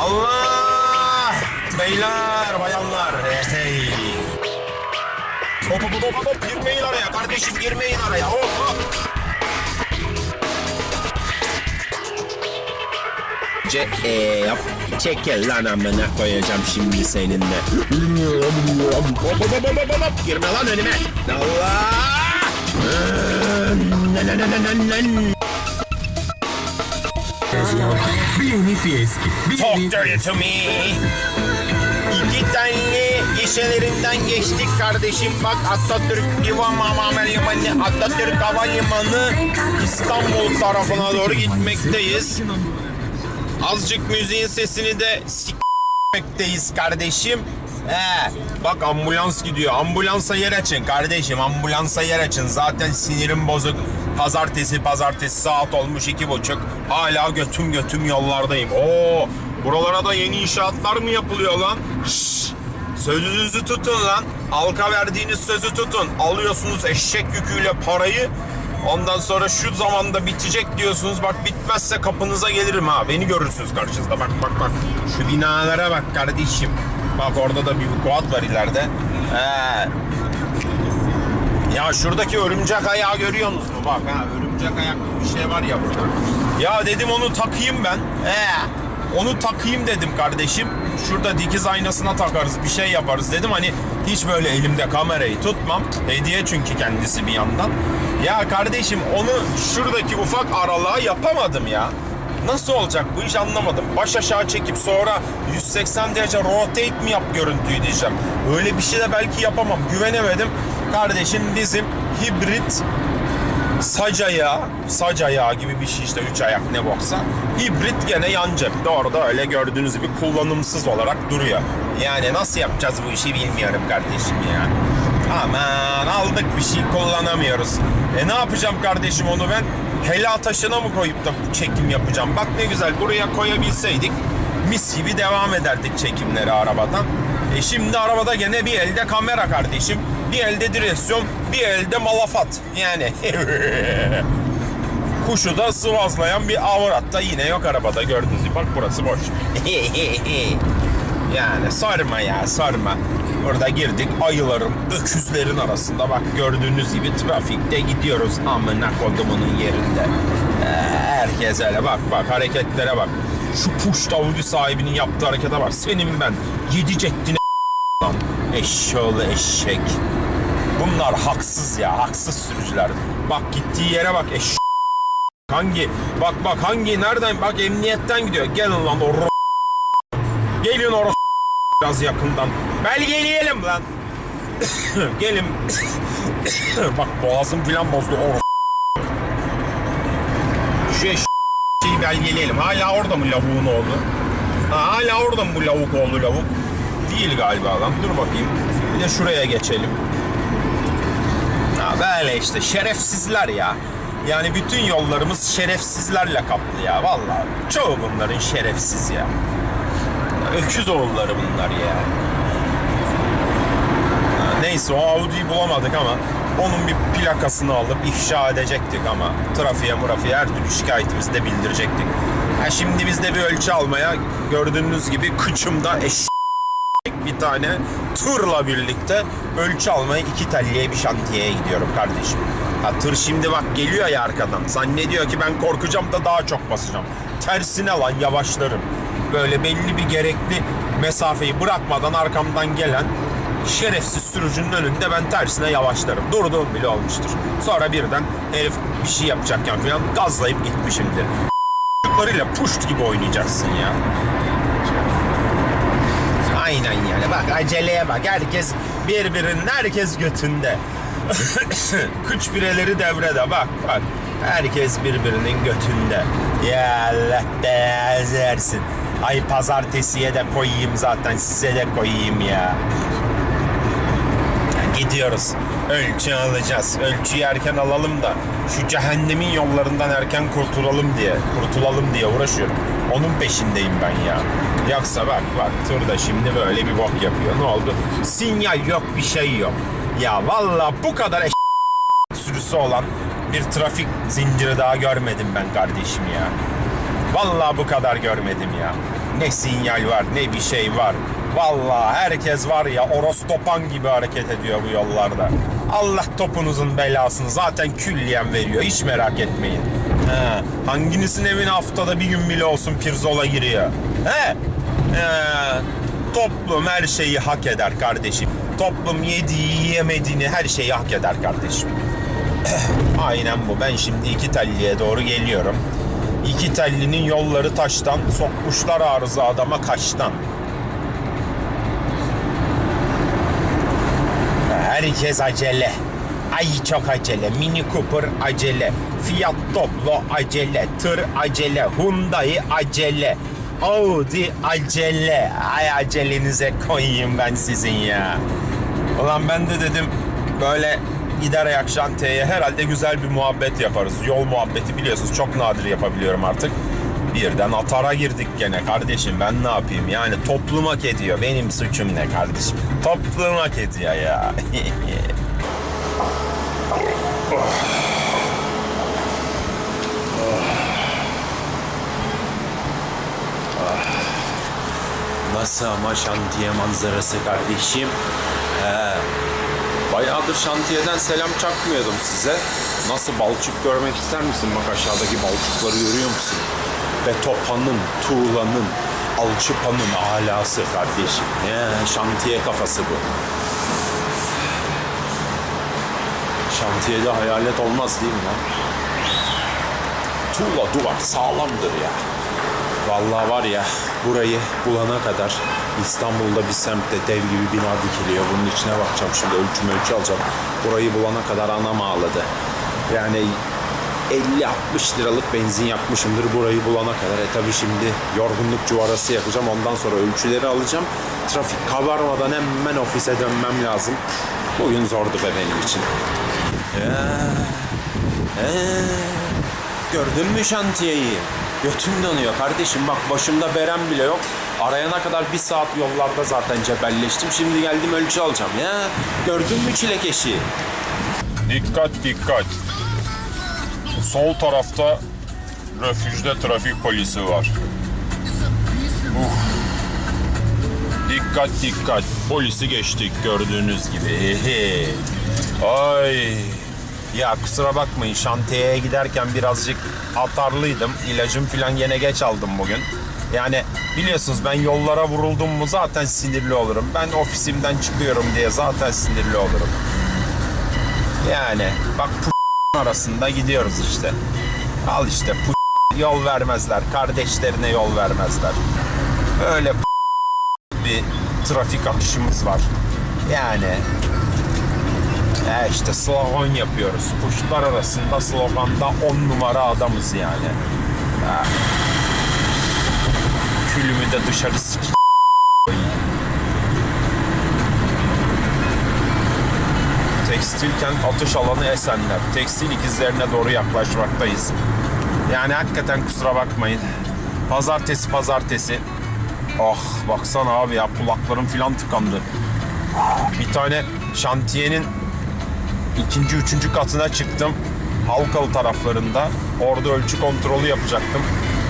Allah! Beyler, bayanlar. Hey. Hop hop hop hop girmeyin araya kardeşim girmeyin araya. Hop hop. Ce e, yap. Çekil lan amına koyacağım şimdi seninle. Hop hop hop hop hop hop. Girme lan önüme. Allah! Nan. Bir yeni bir eski. Bir Talk yeni dirty to me. İki tane gişelerinden geçtik kardeşim. Bak Atatürk Divan Havalimanı, Atatürk Havalimanı İstanbul tarafına doğru gitmekteyiz. Azıcık müziğin sesini de s**mekteyiz kardeşim. He, bak ambulans gidiyor. Ambulansa yer açın kardeşim. Ambulansa yer açın. Zaten sinirim bozuk. Pazartesi pazartesi saat olmuş iki buçuk. Hala götüm götüm yollardayım. Oo, buralara da yeni inşaatlar mı yapılıyor lan? Şşş. Sözünüzü tutun lan. Halka verdiğiniz sözü tutun. Alıyorsunuz eşek yüküyle parayı. Ondan sonra şu zamanda bitecek diyorsunuz. Bak bitmezse kapınıza gelirim ha. Beni görürsünüz karşınızda. Bak bak bak. Şu binalara bak kardeşim. Bak orada da bir vukuat var ileride. He. Ya şuradaki örümcek ayağı görüyor musunuz? Bak ha örümcek ayaklı bir şey var ya burada. Ya dedim onu takayım ben. He. Onu takayım dedim kardeşim. Şurada dikiz aynasına takarız bir şey yaparız dedim. Hani hiç böyle elimde kamerayı tutmam. Hediye çünkü kendisi bir yandan. Ya kardeşim onu şuradaki ufak aralığa yapamadım ya. Nasıl olacak bu iş anlamadım. Baş aşağı çekip sonra 180 derece rotate mi yap görüntüyü diyeceğim. Öyle bir şey de belki yapamam. Güvenemedim. Kardeşim bizim hibrit sac ayağı, sac ayağı gibi bir şey işte üç ayak ne boksa. Hibrit gene yan cepte orada öyle gördüğünüz gibi kullanımsız olarak duruyor. Yani nasıl yapacağız bu işi bilmiyorum kardeşim ya. Aman aldık bir şey kullanamıyoruz. E ne yapacağım kardeşim onu ben? Hela taşına mı koyup da çekim yapacağım? Bak ne güzel buraya koyabilseydik mis gibi devam ederdik çekimleri arabadan. E şimdi arabada gene bir elde kamera kardeşim. Bir elde direksiyon, bir elde malafat. Yani kuşu da sıvazlayan bir avrat da yine yok arabada gördüğünüz gibi. Bak burası boş. yani sorma ya sorma. Burada girdik ayıların, öküzlerin arasında bak gördüğünüz gibi trafikte gidiyoruz amına kodumunun yerinde. Ee, herkes öyle bak bak hareketlere bak. Şu puş Audi sahibinin yaptığı harekete bak. Senin ben yedi ceddine lan. Eşşoğlu eşek. Bunlar haksız ya haksız sürücüler. Bak gittiği yere bak eş Hangi? Bak bak hangi? Nereden? Bak emniyetten gidiyor. Gelin lan o Gelin o biraz yakından. Belgeleyelim lan. Gelin. bak boğazım filan bozdu o Şu eş şeyi belgeleyelim. Hala orada mı lavuğun oğlu? Ha, hala orada mı bu lavuk oğlu lavuk? Değil galiba lan. Dur bakayım. Bir de şuraya geçelim. Ha, böyle işte şerefsizler ya. Yani bütün yollarımız şerefsizlerle kaplı ya. Vallahi çoğu bunların şerefsiz ya. Öküz oğulları bunlar ya. Ha, Neyse o Audi'yi bulamadık ama onun bir plakasını alıp ifşa edecektik ama trafiğe murafiğe her türlü şikayetimizi de bildirecektik. Ha şimdi biz de bir ölçü almaya gördüğünüz gibi kıçımda eş bir tane tırla birlikte ölçü almaya iki telliye bir şantiyeye gidiyorum kardeşim. Ha tır şimdi bak geliyor ya arkadan. Zannediyor ki ben korkacağım da daha çok basacağım. Tersine lan yavaşlarım. Böyle belli bir gerekli mesafeyi bırakmadan arkamdan gelen şerefsiz sürücünün önünde ben tersine yavaşlarım. Durduğum bile olmuştur. Sonra birden herif bir şey yapacakken falan gazlayıp gitmişimdir. Çocuklarıyla puşt gibi oynayacaksın ya. Aynen yani bak aceleye bak herkes birbirinin herkes götünde. Kıç bireleri devrede bak bak. Herkes birbirinin götünde. Ya Allah beğenirsin. Ay pazartesiye de koyayım zaten size de koyayım ya. Gidiyoruz. Ölçü alacağız. Ölçüyü erken alalım da şu cehennemin yollarından erken kurtulalım diye, kurtulalım diye uğraşıyorum. Onun peşindeyim ben ya. Yoksa bak bak tır da şimdi böyle bir bok yapıyor. Ne oldu? Sinyal yok bir şey yok. Ya valla bu kadar eş sürüsü olan bir trafik zinciri daha görmedim ben kardeşim ya. Vallahi bu kadar görmedim ya. Ne sinyal var ne bir şey var. Vallahi herkes var ya orostopan gibi hareket ediyor bu yollarda. Allah topunuzun belasını zaten külliyen veriyor. Hiç merak etmeyin. He, hanginizin evine haftada bir gün bile olsun pirzola giriyor? He? He, toplum her şeyi hak eder kardeşim. Toplum yediği yemediğini her şeyi hak eder kardeşim. Aynen bu. Ben şimdi iki telliye doğru geliyorum. İki tellinin yolları taştan, sokmuşlar arıza adama kaçtan. Herkes acele. Ay çok acele. Mini Cooper acele. Fiat Doblo acele. Tır acele. Hyundai acele. Audi acele. Ay acelenize koyayım ben sizin ya. Ulan ben de dedim böyle gider ayak şantiyeye herhalde güzel bir muhabbet yaparız. Yol muhabbeti biliyorsunuz çok nadir yapabiliyorum artık. Birden atara girdik gene kardeşim ben ne yapayım yani toplum ediyor benim suçum ne kardeşim toplum ediyor ya. Nasıl ama şantiye manzarası kardeşim? He. Bayağıdır şantiyeden selam çakmıyordum size. Nasıl balçık görmek ister misin? Bak aşağıdaki balçıkları görüyor musun? Betopanın, tuğlanın, alçıpanın alası kardeşim. He, şantiye kafası bu. Şantiyede hayalet olmaz değil mi lan? Tuğla duvar sağlamdır ya. Vallahi var ya burayı bulana kadar İstanbul'da bir semtte dev gibi bina dikiliyor. Bunun içine bakacağım şimdi ölçüm ölçü alacağım. Burayı bulana kadar anam ağladı. Yani 50-60 liralık benzin yakmışımdır burayı bulana kadar. E tabi şimdi yorgunluk cuvarası yakacağım. Ondan sonra ölçüleri alacağım. Trafik kabarmadan hemen ofise dönmem lazım. Bugün zordu be benim için. Ya. Ee, gördün mü şantiyeyi? Götüm donuyor kardeşim bak başımda berem bile yok. Arayana kadar bir saat yollarda zaten cebelleştim. Şimdi geldim ölçü alacağım ya. Gördün mü çilekeşi? Dikkat dikkat. Sol tarafta refüjde trafik polisi var. Uf. Dikkat dikkat. Polisi geçtik gördüğünüz gibi. Ehe. Ay. Ya kusura bakmayın şantiyeye giderken birazcık atarlıydım. İlacım falan yine geç aldım bugün. Yani biliyorsunuz ben yollara vuruldum mu zaten sinirli olurum. Ben ofisimden çıkıyorum diye zaten sinirli olurum. Yani bak pu arasında gidiyoruz işte. Al işte pu yol vermezler. Kardeşlerine yol vermezler. Öyle bir trafik akışımız var. Yani e işte slogan yapıyoruz. Kuşlar arasında sloganda on numara adamız yani. Ha. Külümü de dışarı sik. Tekstil kent atış alanı Esenler. Tekstil ikizlerine doğru yaklaşmaktayız. Yani hakikaten kusura bakmayın. Pazartesi pazartesi. Ah baksana abi ya kulaklarım filan tıkandı. Bir tane şantiyenin ikinci, üçüncü katına çıktım. Halkalı taraflarında. Orada ölçü kontrolü yapacaktım.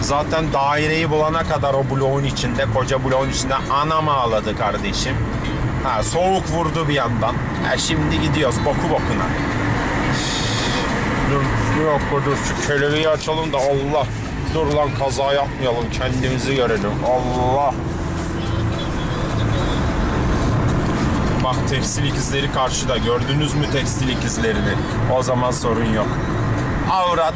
Zaten daireyi bulana kadar o bloğun içinde, koca bloğun içinde anam ağladı kardeşim. Ha, soğuk vurdu bir yandan. Ha, şimdi gidiyoruz boku bokuna. Dur, dakika dur şu kelebeği açalım da Allah. Dur lan kaza yapmayalım kendimizi görelim. Allah. Bak tekstil ikizleri karşıda. Gördünüz mü tekstil ikizlerini? O zaman sorun yok. Avrat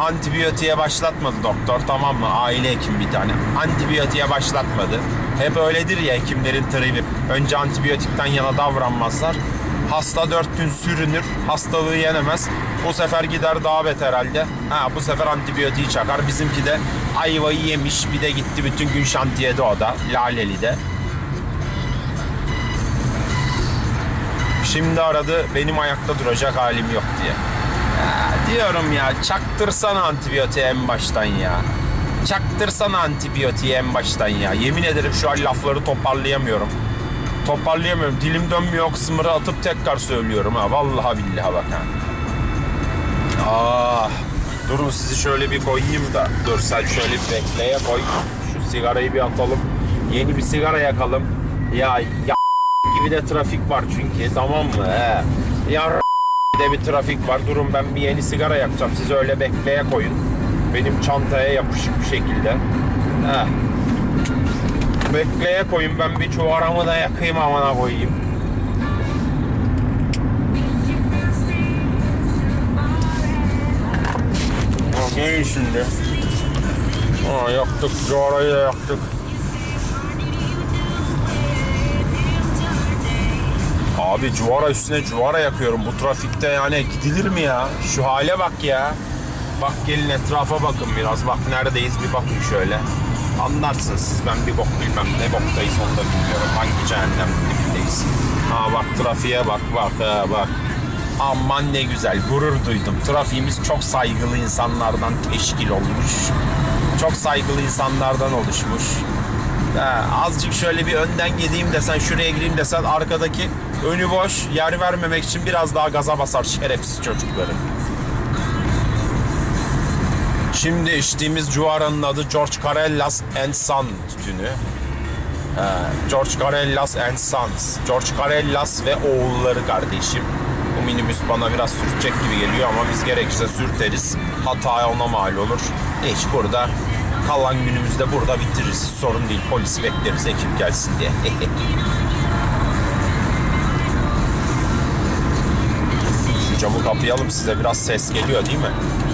antibiyotiğe başlatmadı doktor tamam mı? Aile hekim bir tane. Antibiyotiğe başlatmadı. Hep öyledir ya hekimlerin tribi. Önce antibiyotikten yana davranmazlar. Hasta dört gün sürünür, hastalığı yenemez. Bu sefer gider daha beter halde. Ha bu sefer antibiyotiği çakar. Bizimki de ayvayı yemiş bir de gitti bütün gün şantiyede o da. Laleli'de. Şimdi aradı benim ayakta duracak halim yok diye. Ya, diyorum ya çaktırsana antibiyotiği en baştan ya. Çaktırsana antibiyotiği en baştan ya. Yemin ederim şu an lafları toparlayamıyorum. Toparlayamıyorum. Dilim dönmüyor kısımları atıp tekrar söylüyorum ha. Vallahi billahi bak ha. Ah. Durun sizi şöyle bir koyayım da. Dur sen şöyle bir bekleye koy. Şu sigarayı bir atalım. Yeni bir sigara yakalım. Ya ya gibi de trafik var çünkü tamam mı? He. Ya de bir trafik var. Durun ben bir yeni sigara yakacağım. Siz öyle bekleye koyun. Benim çantaya yapışık bir şekilde. He. Bekleye koyun ben bir çuvaramı da yakayım amına koyayım. Okey şimdi. Aa, yaktık, cuvarayı da yaktık. Abi cuvara üstüne cuvara yakıyorum. Bu trafikte yani gidilir mi ya? Şu hale bak ya. Bak gelin etrafa bakın biraz. Bak neredeyiz bir bakın şöyle. Anlarsınız siz ben bir bok bilmem ne boktayız onu da bilmiyorum. Hangi cehennem dibindeyiz. Ha bak trafiğe bak bak ha, bak. Aman ne güzel gurur duydum. Trafiğimiz çok saygılı insanlardan teşkil olmuş. Çok saygılı insanlardan oluşmuş. Ha, azıcık şöyle bir önden gideyim desen şuraya gireyim desen arkadaki önü boş yer vermemek için biraz daha gaza basar şerefsiz çocukları. Şimdi içtiğimiz cuvaranın adı George Carellas and Son tütünü. Ha, George Carellas and Sons. George Carellas ve oğulları kardeşim. Bu minibüs bana biraz sürtecek gibi geliyor ama biz gerekirse sürteriz. Hata ona mal olur. Hiç burada kalan günümüzde burada bitiririz. Sorun değil polisi bekleriz ekip gelsin diye. Şu camı kapayalım size biraz ses geliyor değil mi?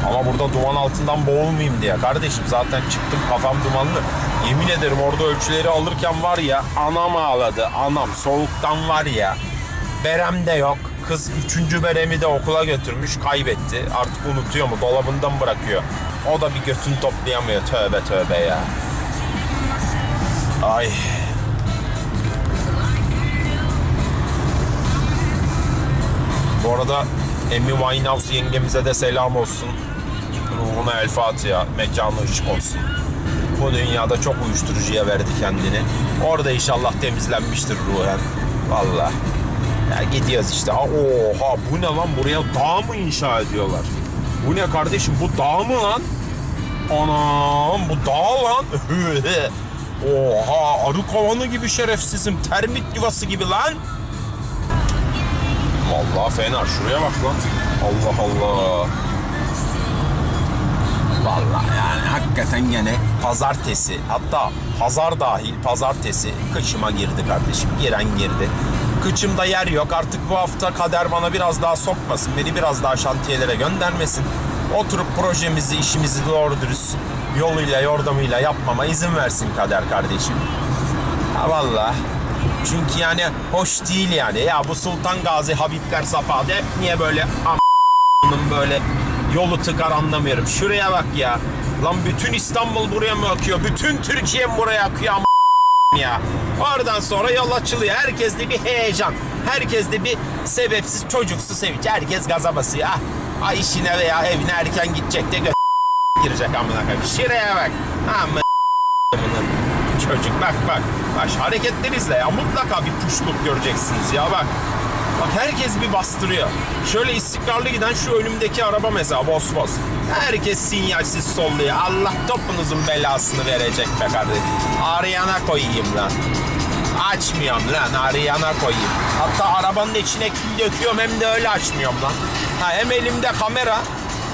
Ama burada duman altından boğulmayayım diye. Kardeşim zaten çıktım kafam dumanlı. Yemin ederim orada ölçüleri alırken var ya anam ağladı. Anam soğuktan var ya. Berem de yok. Kız üçüncü beremi de okula götürmüş kaybetti. Artık unutuyor mu dolabından bırakıyor. O da bir götünü toplayamıyor. Tövbe tövbe ya. Ay. Bu arada Amy Winehouse yengemize de selam olsun. Ruhuna el Fatiha, mekanı ışık olsun. Bu dünyada çok uyuşturucuya verdi kendini. Orada inşallah temizlenmiştir ruhen. Valla. Ya gidiyoruz işte. Oha bu ne lan buraya dağ mı inşa ediyorlar? Bu ne kardeşim bu dağ mı lan? Anam bu dağ lan. Oha arı kovanı gibi şerefsizim. Termit yuvası gibi lan. Vallahi fena. Şuraya bak lan. Allah Allah. Vallahi yani hakikaten gene pazartesi hatta pazar dahil pazartesi kıçıma girdi kardeşim. Giren girdi. Kıçımda yer yok. Artık bu hafta kader bana biraz daha sokmasın. Beni biraz daha şantiyelere göndermesin. Oturup projemizi, işimizi doğru dürüst yoluyla, yordamıyla yapmama izin versin kader kardeşim. Ha valla. Çünkü yani hoş değil yani. Ya bu Sultan Gazi, Habibler Sapadı hep niye böyle am- böyle yolu tıkar anlamıyorum. Şuraya bak ya. Lan bütün İstanbul buraya mı akıyor? Bütün Türkiye mi buraya akıyor am- ya? Oradan sonra yol açılıyor. Herkeste bir heyecan. Herkeste bir sebepsiz çocuksu sevinç. Herkes gaza basıyor. Ah, ah işine veya evine erken gidecek de gö- girecek amına koyayım. Şuraya bak. Amına çocuk bak bak. Şu hareketleri ya. Mutlaka bir puşluk göreceksiniz ya bak. Bak herkes bir bastırıyor. Şöyle istikrarlı giden şu önümdeki araba mesela bos bos. Herkes sinyalsiz solluyor. Allah topunuzun belasını verecek be kardeşim. Arayana koyayım lan. Açmıyorum lan arayana koyayım. Hatta arabanın içine kül döküyorum hem de öyle açmıyorum lan. Ha, hem elimde kamera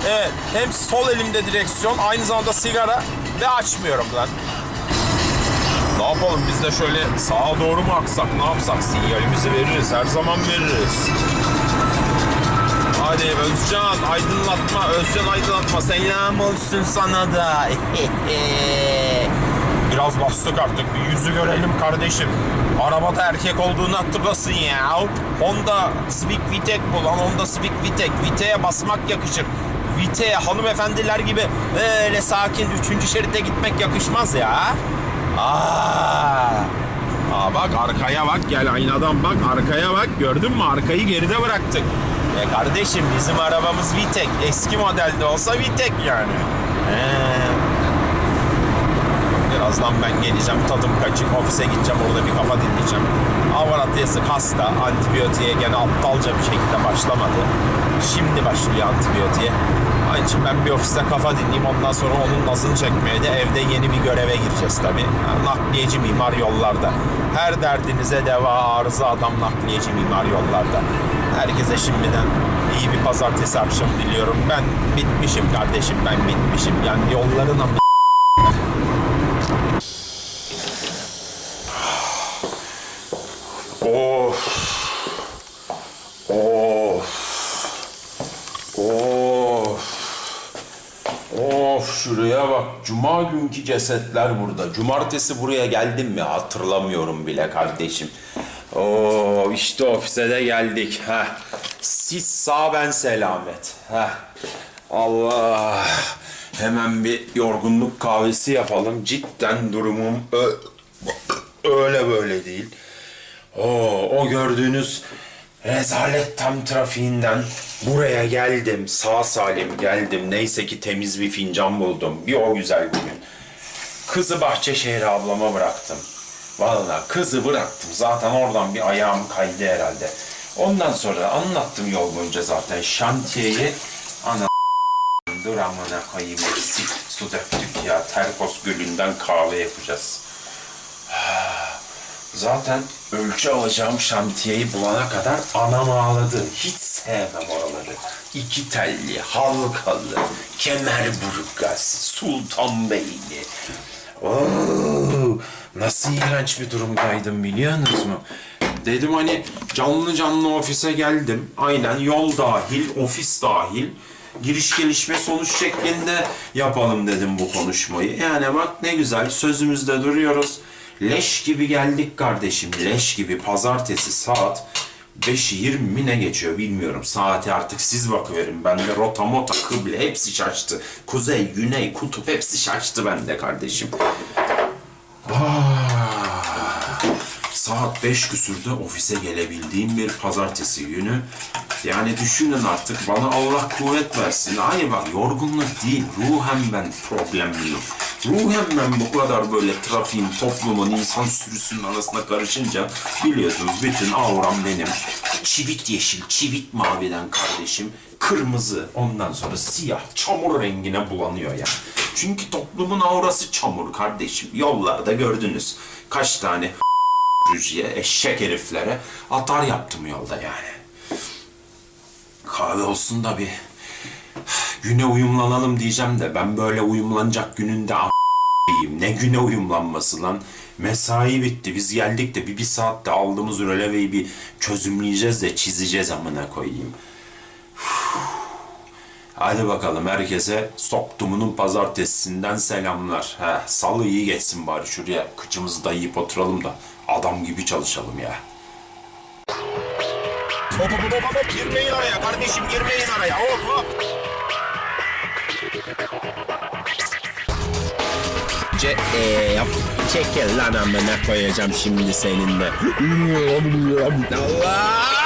evet, hem sol elimde direksiyon aynı zamanda sigara ve açmıyorum lan. Yapalım biz de şöyle sağa doğru mu aksak ne yapsak sinyalimizi veririz her zaman veririz. Hadi Özcan aydınlatma Özcan aydınlatma selam olsun sana da. Biraz bastık artık bir yüzü görelim kardeşim. Arabada erkek olduğunu hatırlasın ya. Honda Civic Vitek bu lan Honda Civic Vitek. Vite'ye basmak yakışır. Vite'ye hanımefendiler gibi öyle sakin üçüncü şerite gitmek yakışmaz ya. Aa. Aa bak arkaya bak gel aynadan bak arkaya bak gördün mü arkayı geride bıraktık. E kardeşim bizim arabamız Vitek eski modelde olsa Vitek yani. Ee, birazdan ben geleceğim tadım kaçık ofise gideceğim orada bir kafa dinleyeceğim. Avarat yazık hasta antibiyotiğe gene aptalca bir şekilde başlamadı. Şimdi başlıyor antibiyotiğe. Onun için ben bir ofiste kafa dinleyeyim. Ondan sonra onun nazını çekmeye de evde yeni bir göreve gireceğiz tabii. Nakliyeci mimar yollarda. Her derdinize deva arıza adam nakliyeci mimar yollarda. Herkese şimdiden iyi bir pazartesi akşamı diliyorum. Ben bitmişim kardeşim ben bitmişim. Yani yolların am- Of. Of. Of. Of şuraya bak. Cuma günkü cesetler burada. Cumartesi buraya geldim mi hatırlamıyorum bile kardeşim. Oo işte ofise de geldik. Heh. Siz sağ ben selamet. Heh. Allah. Hemen bir yorgunluk kahvesi yapalım. Cidden durumum öyle böyle değil. Oo, o gördüğünüz rezalet tam trafiğinden buraya geldim. Sağ salim geldim. Neyse ki temiz bir fincan buldum. Bir o güzel bir gün. Kızı Bahçeşehir ablama bıraktım. Vallahi kızı bıraktım. Zaten oradan bir ayağım kaydı herhalde. Ondan sonra anlattım yol boyunca zaten şantiyeyi. Ana dur amına koyayım eksik su döktük ya. Terkos gölünden kahve yapacağız. Zaten ölçü alacağım şantiyeyi bulana kadar anam ağladı. Hiç sevmem oraları. İki telli, halkalı, kemerburgaz, sultanbeyli. Oo, nasıl iğrenç bir durumdaydım biliyor musunuz mu? Dedim hani canlı canlı ofise geldim. Aynen yol dahil, ofis dahil. Giriş gelişme sonuç şeklinde yapalım dedim bu konuşmayı. Yani bak ne güzel sözümüzde duruyoruz. Leş gibi geldik kardeşim. Leş gibi pazartesi saat 5'i 20 mi ne geçiyor bilmiyorum. Saati artık siz bakıverin. Bende rota mota kıble hepsi şaştı. Kuzey, güney, kutup hepsi şaştı bende kardeşim. Ah, saat 5 küsürde ofise gelebildiğim bir pazartesi günü. Yani düşünün artık bana Allah kuvvet versin. Hayır bak yorgunluk değil, ruhen ben problemliyim. Ruhen ben bu kadar böyle trafiğin, toplumun, insan sürüsünün arasında karışınca biliyorsunuz bütün avram benim. Çivit yeşil, çivit maviden kardeşim. Kırmızı, ondan sonra siyah, çamur rengine bulanıyor ya. Çünkü toplumun aurası çamur kardeşim. Yollarda gördünüz. Kaç tane rüzye, eşek heriflere atar yaptım yolda yani. Kahve olsun da bir güne uyumlanalım diyeceğim de ben böyle uyumlanacak gününde a**ayım. Ne güne uyumlanması lan. Mesai bitti. Biz geldik de bir, bir saatte aldığımız röleveyi bir çözümleyeceğiz de çizeceğiz amına koyayım. Hadi bakalım herkese soktumunun pazartesinden selamlar. He, salı iyi geçsin bari şuraya kıçımızı dayayıp oturalım da adam gibi çalışalım ya. Hop hop hop hop girmeyin araya kardeşim girmeyin araya hop hop. Ce ee, yap. Çekil lan amına koyacağım şimdi senin de. Allah!